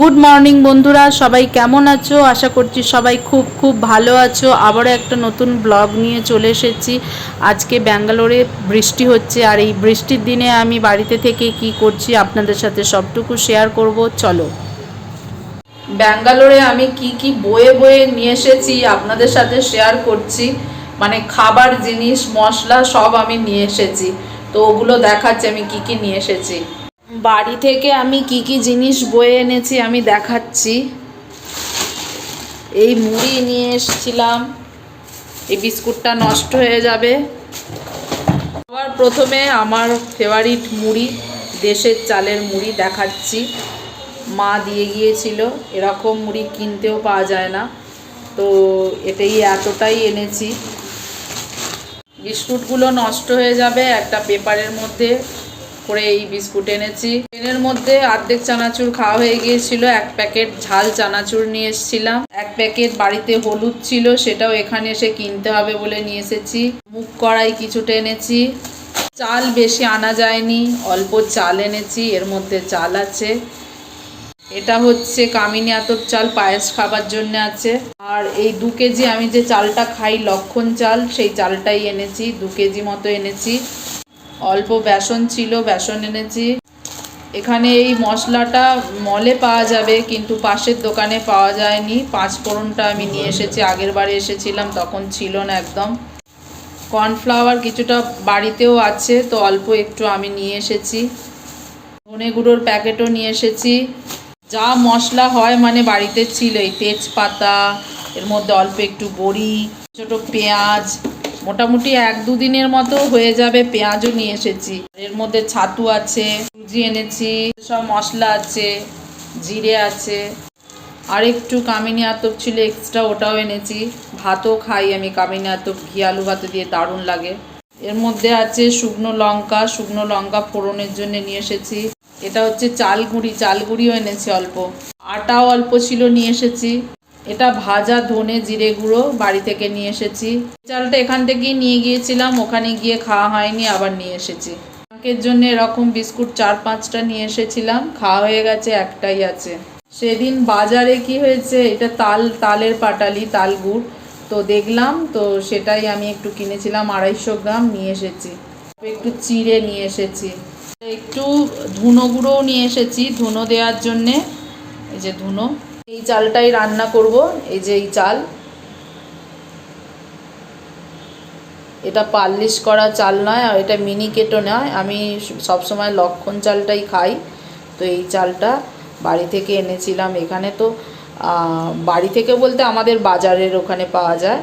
Good morning বন্ধুরা। সবাই কেমন আছো? আশা করছি সবাই খুব খুব ভালো আছো। আবারও একটা নতুন ব্লগ নিয়ে চলে এসেছি। আজকে ব্যাঙ্গালোরে বৃষ্টি হচ্ছে, আর এই বৃষ্টির দিনে আমি বাড়িতে থেকে কি করছি আপনাদের সাথে সবটুকু শেয়ার করব। চলো। ব্যাঙ্গালোরে আমি কি কি বয়ে বয়ে নিয়ে এসেছি আপনাদের সাথে শেয়ার করছি। মানে খাবার জিনিস, মশলা সব আমি নিয়ে এসেছি। তো ওগুলো দেখাচ্ছি, আমি কি কি নিয়ে এসেছি। বাড়ি থেকে আমি কি কি জিনিস বয়ে এনেছি আমি দেখাচ্ছি। এই মুড়ি নিয়ে এসেছিলাম। এই বিস্কুটটা নষ্ট হয়ে যাবে। আবার প্রথমে আমার ফেভারিট মুড়ি, দেশের চালের মুড়ি দেখাচ্ছি। মা দিয়ে গিয়েছিল। এরকম মুড়ি কিনতেও পাওয়া যায় না। তো এটাই এতটাই এনেছি। বিস্কুটগুলো নষ্ট হয়ে যাবে একটা পেপারের মধ্যে। করে এই বিস্কুট এনেছি। ট্রেনের মধ্যে অর্ধেক চানাচুর খাওয়া হয়ে গিয়েছিল, এক প্যাকেট ঝাল চানাচুর নিয়ে এসেছিলাম। এক প্যাকেট বাড়িতে হলুদ ছিল, সেটাও এখানে এসে কিনতে হবে বলে নিয়ে এসেছি। মুখ কড়াই কিছুটা এনেছি। চাল বেশি আনা যায়নি, অল্প চাল এনেছি, এর মধ্যে চাল আছে। এটা হচ্ছে কামিনী আতপ চাল, পায়েস খাবার জন্য আছে। আর এই দু কেজি আমি যে চালটা খাই লক্ষণ চাল, সেই চালটাই এনেছি, দু কেজি মতো এনেছি। অল্প বেসন ছিল, বেসন এনেছি। এখানে এই মশলাটা মলে পাওয়া যাবে, কিন্তু পাশের দোকানে পাওয়া যায়নি। পাঁচ ফোড়নটা আমি নিয়ে এসেছি, আগের বারে এসেছিলাম, তখন ছিল না একদম। কর্নফ্লাওয়ার কিছুটা বাড়িতেও আছে, তো অল্প একটু আমি নিয়ে এসেছি। ধনে গুঁড়োর প্যাকেটও নিয়ে এসেছি। যা মশলা হয় মানে বাড়িতে ছিল, এই তেজপাতা, এর মধ্যে অল্প একটু বড়ি ছোটো পেঁয়াজ মোটামুটি এক দুদিনের মতো হয়ে যাবে, পেঁয়াজও নিয়ে এসেছি। এর মধ্যে ছাতু আছে, সুজি এনেছি, সব মশলা আছে, জিরে আছে। আর একটু কামিনী আতপ ছিল এক্সট্রা ওটাও এনেছি। ভাতও খাই আমি, কামিনী আতপ, ঘি, আলু ভাতে দিয়ে দারুণ লাগে। এর মধ্যে আছে শুকনো লঙ্কা শুকনো লঙ্কা ফোড়নের জন্য নিয়ে এসেছি। এটা হচ্ছে চাল গুঁড়ি, চাল গুঁড়িও এনেছি অল্প। আটাও অল্প ছিল, নিয়ে এসেছি। এটা ভাজা ধনে জিরে গুঁড়ো বাড়ি থেকে নিয়ে এসেছি। চালটা এখান থেকেই নিয়ে গিয়েছিলাম, ওখানে গিয়ে খাওয়া হয়নি, আবার নিয়ে এসেছি। মাকের জন্য এরকম বিস্কুট চার পাঁচটা নিয়ে এসেছিলাম, খাওয়া হয়ে গেছে, একটাই আছে। সেদিন বাজারে কি হয়েছে, এটা তাল, তালের পাটালি, তাল গুড়। তো দেখলাম, তো সেটাই আমি একটু কিনেছিলাম, আড়াইশো গ্রাম নিয়ে এসেছি। একটু চিড়ে নিয়ে এসেছি। একটু ধুনো গুঁড়োও নিয়ে এসেছি, ধুনো দেওয়ার জন্যে। এই যে ধুনো। এই চালটাই রান্না করব, এই যে এই চাল। এটা পালিশ করা চাল নয়, আর এটা মিনি কেটো নয়। আমি সবসময় লক্ষণ চালটাই খাই, তো এই চালটা বাড়ি থেকে এনেছিলাম এখানে তো। বাড়ি থেকে বলতে আমাদের বাজারের ওখানে পাওয়া যায়,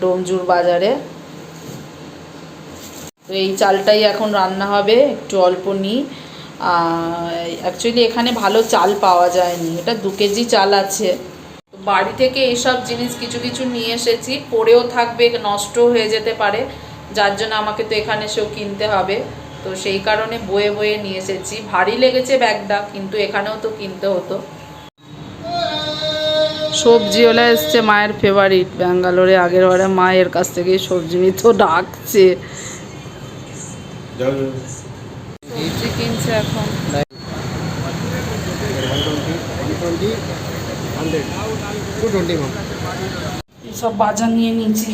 ডোমজুর বাজারে। তো এই চালটাই এখন রান্না হবে, একটু অল্প নিই। অ্যাকচুয়ালি এখানে ভালো চাল পাওয়া যায়নি। এটা দু কেজি চাল আছে। বাড়ি থেকে এইসব জিনিস কিছু কিছু নিয়ে এসেছি। পরেও থাকবে, নষ্ট হয়ে যেতে পারে। যার জন্য আমাকে তো এখানে এসেও কিনতে হবে। তো সেই কারণে বয়ে বয়ে নিয়ে এসেছি। ভারী লেগেছে ব্যাগটা, কিন্তু এখানেও তো কিনতে হতো। সবজিওয়ালা এসছে মায়ের ফেভারিট ব্যাঙ্গালোরে আগের বারে মায়ের কাছ থেকেই সবজি নিত ডাকছে। কিনছে এখন। সব বাজার নিয়ে নিয়েছি।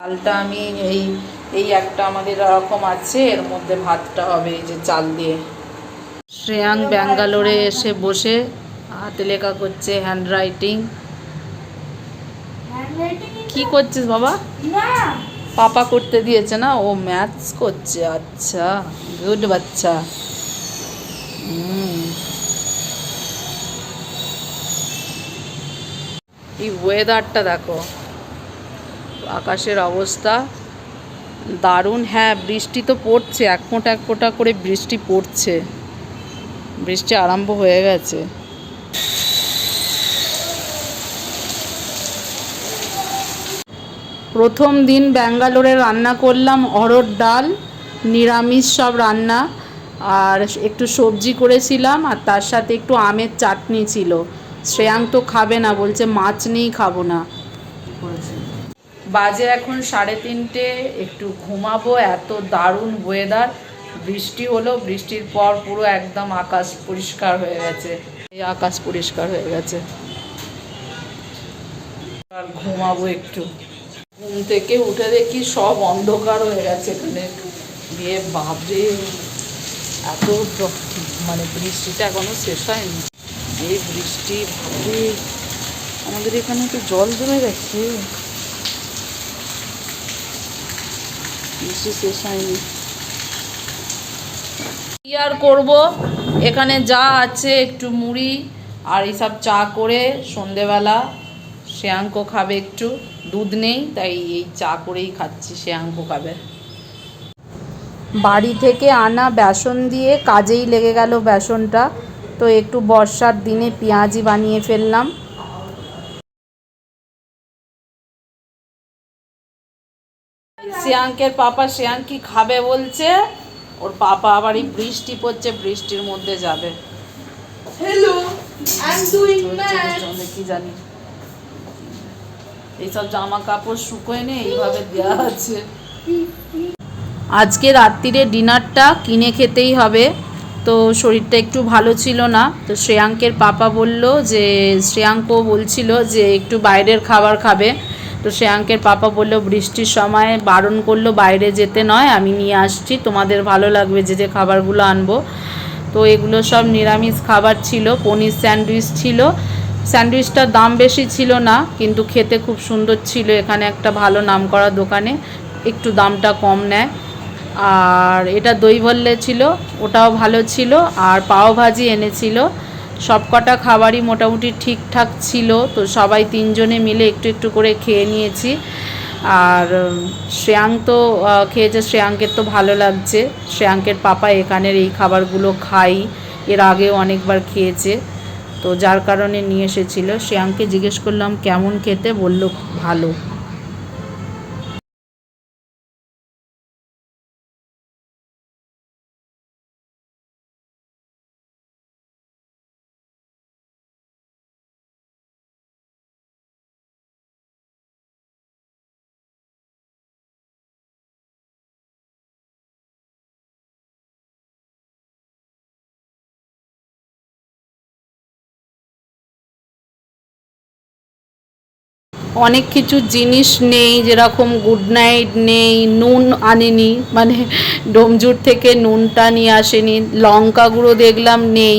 চালটা আমি এই এই একটা আমাদের এরকম আছে এর মধ্যে ভাতটা হবে এই যে চাল দিয়ে। শ্রেয়াং ব্যাঙ্গালোরে এসে বসে হাতে লেখা করছে হ্যান্ড রাইটিং কি করছিস বাবা? পাপা করতে দিয়েছে না, ও ম্যাথস করছে আচ্ছা গুড বাচ্চা। এই ওয়েদারটা দেখো, আকাশের অবস্থা দারুণ। হ্যাঁ বৃষ্টি তো পড়ছে, এক ফোঁটা এক ফোঁটা করে বৃষ্টি পড়ছে। বৃষ্টি আরম্ভ হয়ে গেছে। প্রথম দিন ব্যাঙ্গালোরে রান্না করলাম অরড় ডাল, নিরামিষ সব রান্না, আর একটু সবজি করেছিলাম, আর তার সাথে একটু আমের চাটনি ছিল। শ্রেয়াং তো খাবে না, বলছে মাছ নেই খাব না। বাজে এখন সাড়ে তিনটে, একটু ঘুমাবো, এত দারুণ ওয়েদার বৃষ্টি হলো, বৃষ্টির পর পুরো একদম আকাশ পরিষ্কার হয়ে গেছে। এই আকাশ পরিষ্কার হয়ে গেছে। আর ঘুমাবো একটু। ঘুম থেকে উঠে দেখি সব অন্ধকার হয়ে গেছে এখানে। দিয়ে বাপরে, এত মানে বৃষ্টিটা এখনও শেষ হয়নি। এই বৃষ্টি ভাবে আমাদের এখানে তো জল জমে গেছে। বৃষ্টি শেষ হয়নি। কি আর করব? এখানে যা আছে, একটু মুড়ি আর এইসব চা করে সন্ধেবেলা শ্রেয়াঙ্ক খাবে একটু দুধ নেই তাই এই চা করেই খাচ্ছি শ্রেয়াঙ্ক খাবে। বাড়ি থেকে আনা বেসন দিয়ে কাজেই লেগে গেল বেসনটা তো একটু বর্ষার দিনে পেঁয়াজি বানিয়ে ফেললাম। শ্রেয়াঙ্কের পাপা শ্রেয়াঙ্ক কি খাবে বলছে? ওর পাপা আবার এই বৃষ্টি পড়ছে বৃষ্টির মধ্যে যাবে। Hello, I'm doing math. চলছে কি জানি। এইসব জামা কাপড় শুকোয় নেই এইভাবে দেওয়া আছে। আজকে রাত্রিরে ডিনারটা কিনে খেতেই হবে। তো শরীরটা একটু ভালো ছিল না। তো শ্রেয়াঙ্কের পাপা বলল যে শ্রেয়াঙ্ক বলছিল যে, একটু বাইরের খাবার খাবে। তো শ্রেয়াঙ্কের পাপা বলল, বৃষ্টির সময় বারণ করল বাইরে যেতে নয়, আমি নিয়ে আসছি, তোমাদের ভালো লাগবে যে যে খাবারগুলো আনব। তো এগুলো সব নিরামিষ খাবার ছিল, পনির স্যান্ডউইচ ছিল। স্যান্ডউইচটার দাম বেশি ছিল না, কিন্তু খেতে খুব সুন্দর ছিল। এখানে একটা ভালো নাম করা দোকানে একটু দামটা কম নেয়। আর এটা দই ভল্লে ছিল, ওটাও ভালো ছিল, আর পাও ভাজি এনেছিল। সব কটা খাবারই মোটামুটি ঠিকঠাক ছিল, তো সবাই তিনজনে মিলে একটু একটু করে খেয়ে নিয়েছি। আর শ্রেয়াঙ্ক তো খেয়েছে শ্রেয়াঙ্কের তো ভালো লাগছে। শ্রেয়াঙ্কের পাপা এখানের এই খাবারগুলো খাই, এর আগেও অনেকবার খেয়েছে। তো যার কারণে নিয়ে এসেছিল। শ্রেয়াঙ্ককে জিজ্ঞেস করলাম কেমন খেতে? বলল ভালো। অনেক কিছু জিনিস নেই, যেরকম গুড নাইট নেই, নুন আনেনি মানে ডোমজুর থেকে নুনটা নিয়ে আসেনি, লঙ্কা গুঁড়ো দেখলাম নেই,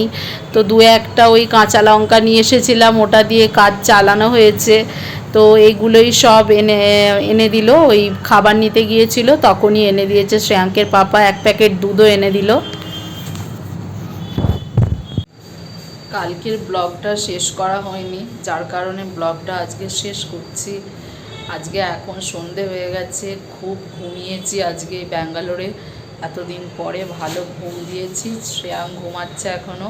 তো দু একটা ওই কাঁচা লঙ্কা নিয়ে এসেছিলাম, ওটা দিয়ে কাজ চালানো হয়েছে, তো এইগুলোই সব এনে এনে দিল, ওই খাবার নিতে গিয়েছিল, তখনই এনে দিয়েছে শ্রেয়াঙ্কের পাপা এক প্যাকেট দুধও এনে দিল। কালকের ব্লগটা শেষ করা হয়নি, যার কারণে ব্লগটা আজকে শেষ করছি। আজকে এখন সন্ধে হয়ে গেছে, খুব ঘুমিয়েছি আজকে ব্যাঙ্গালোরে। এতদিন পরে ভালো ঘুম দিয়েছি, শ্রেয়াং ঘুমাচ্ছে এখনও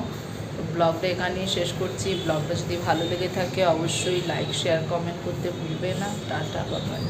ব্লগটা এখানেই শেষ করছি। ব্লগটা যদি ভালো লেগে থাকে, অবশ্যই লাইক শেয়ার কমেন্ট করতে ভুলবে না। টাটা বাবাই